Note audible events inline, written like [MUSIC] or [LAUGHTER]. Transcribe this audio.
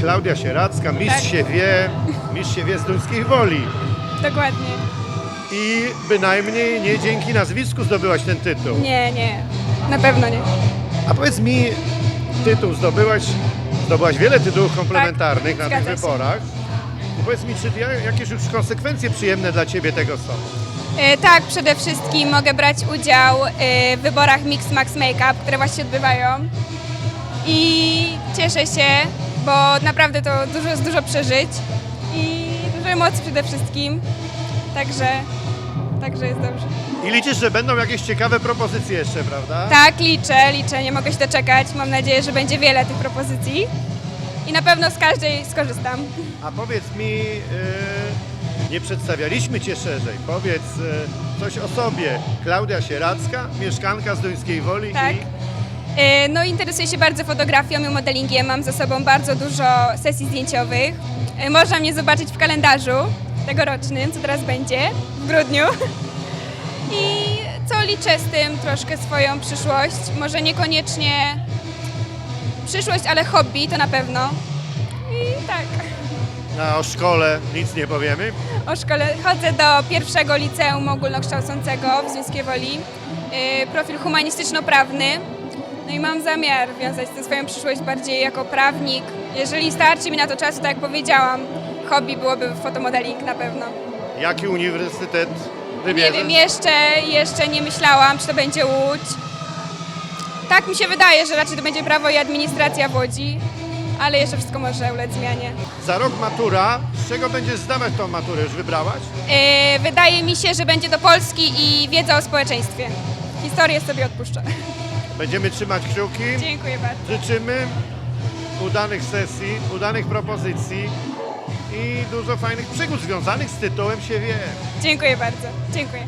Klaudia Sieracka, mistrz Tak. się wie, mistrz się wie z Duńskiej Woli. Dokładnie. I bynajmniej nie dzięki nazwisku zdobyłaś ten tytuł. Nie, nie. Na pewno nie. A powiedz mi, tytuł zdobyłaś, zdobyłaś wiele tytułów komplementarnych Tak, na tych się. wyborach. I powiedz mi, czy ja- jakieś już konsekwencje przyjemne dla Ciebie tego są? E, tak, przede wszystkim mogę brać udział e, w wyborach Mix Max Makeup, które właśnie się odbywają. I cieszę się, bo naprawdę to dużo, jest dużo przeżyć i dużo emocji przede wszystkim. Także, także jest dobrze. I liczysz, że będą jakieś ciekawe propozycje jeszcze, prawda? Tak, liczę, liczę, nie mogę się doczekać. Mam nadzieję, że będzie wiele tych propozycji i na pewno z każdej skorzystam. A powiedz mi, yy, nie przedstawialiśmy Cię szerzej. Powiedz yy, coś o sobie. Klaudia Sieracka, mieszkanka z Duńskiej Woli Tak. i No, interesuję się bardzo fotografią i modelingiem. Mam za sobą bardzo dużo sesji zdjęciowych. E, Można mnie zobaczyć w kalendarzu tegorocznym, co teraz będzie w grudniu. [LAUGHS] I co liczę z tym troszkę swoją przyszłość. Może niekoniecznie przyszłość, ale hobby to na pewno. I tak. na o szkole nic nie powiemy. O szkole chodzę do pierwszego liceum ogólnokształcącego w Związkiej Woli. Yy, Profil humanistyczno-prawny. No i mam zamiar wiązać tę swoją przyszłość bardziej jako prawnik. Jeżeli starczy mi na to czasu, tak jak powiedziałam, hobby byłoby fotomodeling na pewno. Jaki uniwersytet Nie wybierzesz? wiem, jeszcze, jeszcze nie myślałam, czy to będzie Łódź. Tak mi się wydaje, że raczej to będzie prawo i administracja w Łodzi, ale jeszcze wszystko może ulec zmianie. Za rok matura. Z czego będziesz zdawać tą maturę? Już wybrałaś? Yy, wydaje mi się, że będzie to Polski i wiedza o społeczeństwie. Historię sobie odpuszczę. Będziemy trzymać kciuki. Dziękuję bardzo. Życzymy udanych sesji, udanych propozycji i dużo fajnych przygód związanych z tytułem się wie. Dziękuję bardzo. Dziękuję.